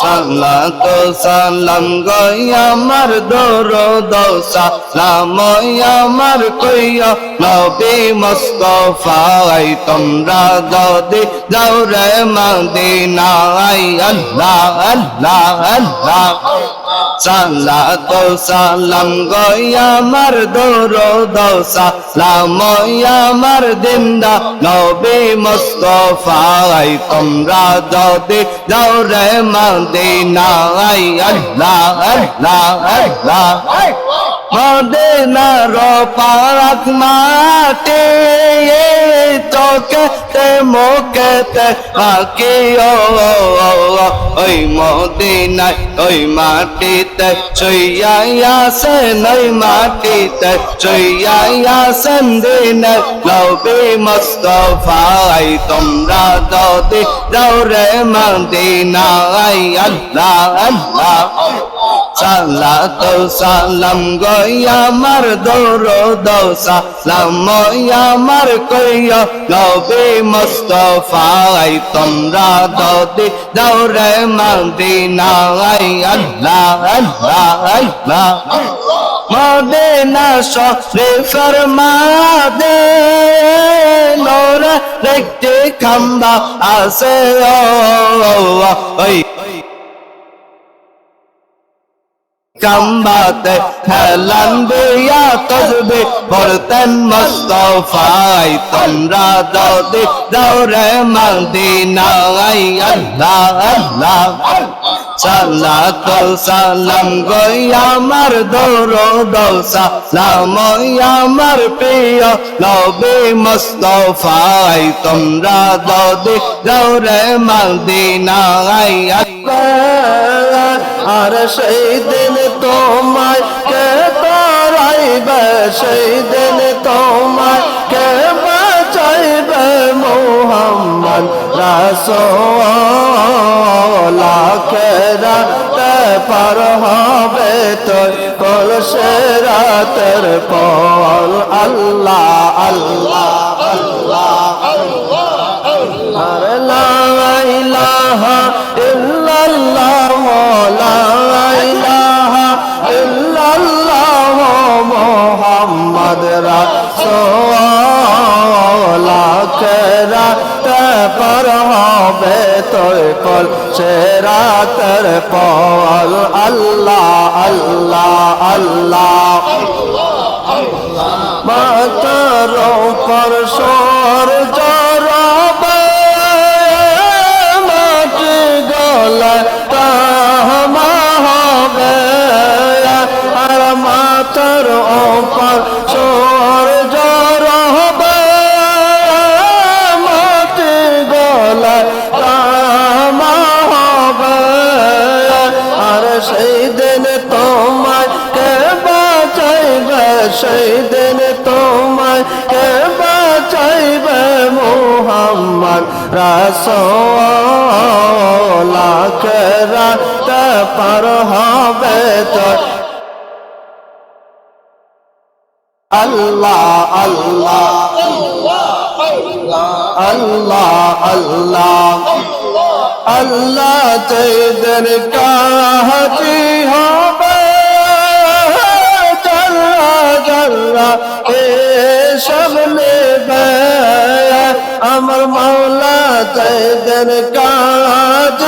So সালাত সালাম গই আমার দোর দোসা সালাম আমার কইয়া নবী মুস্তফাই তোমরা যদি যাও রে মদিনায় আল্লাহ আল্লাহ আল্লাহ সালাত সালাম গই আমার দোর দোসা সালাম আমার দিন্দা নবী মুস্তফাই তোমরা যদি যাও রে মদিনায় আল্লাহ আল্লাহ আল্লাহ। মদিনার পাক মাটি চোখেতে মুখেতে বাকি ওই মদিনায়, ওই মাটিতে চইয়াছেন ওই মাটিতে চইয়াছেন দিনে। লবে মস্তফাই, তোমরা যদি যাও রে মদিনায়, আল্লাহ আল্লাহ সালাম গই আমার দৌর দোসা সালাম আমার কইয়া নবী মুস্তফাই তোমরা দদি দৌরে মদিনায় আল্লাহ আল্লাহ আল্লাহ মদিনা শরীফের মাদে নোর দেখতে খাম্বা আছে ও ওই কাম্বাতে হেলান দিয়া তসবে পড়তেন মস্তফাই, তোমরা যদি দৌড়ে মদিনাই আল্লাহ আল্লাহ। সালাত সালাম গই আমার দৌড় দোসা সালাম আমার প্রিয় নবী মুস্তফাই। তোমরা যদি দৌড়ে মদিনাই আল্লাহ। আর সেই তোমায় কে তারাইবে? সেই দিন তোমায় কে বাঁচাইবে? মোহাম্মদ রাসোলা কেরা কল সেরাতের পল আল্লাহ আল্লাহ আল্লাহ। মাতার পর সেই দিন তোমায় বাঁচাইবে মোহাম্মদ রাসোলা কে রাত পার হবে তো। আল্লাহ আল্লাহ আল্লাহ আল্লাহ আল্লাহ তেদের কাহাতি হবে তেদের কাজ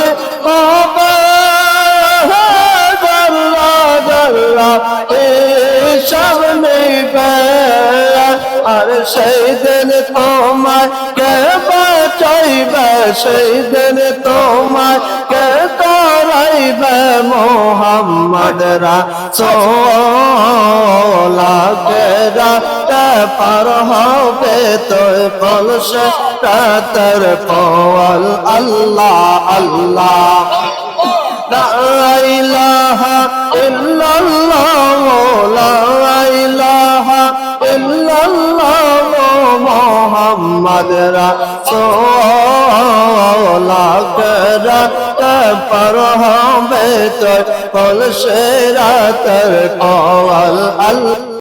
আর সেই দিন তোমায় কে বাঁচাইবে সেই তোমায় কে তারাইবে মোহাম্মদ রাতে পার হবে তো পলসে রাতের পল আল্লাহ আল্লাহ। লা ইলাহা ইল্লাল্লাহ, লা ইলাহা ইল্লাল্লাহ মুহাম্মদ রাসূল রাতে পার হবে কল সে রাতের আল্লাহ।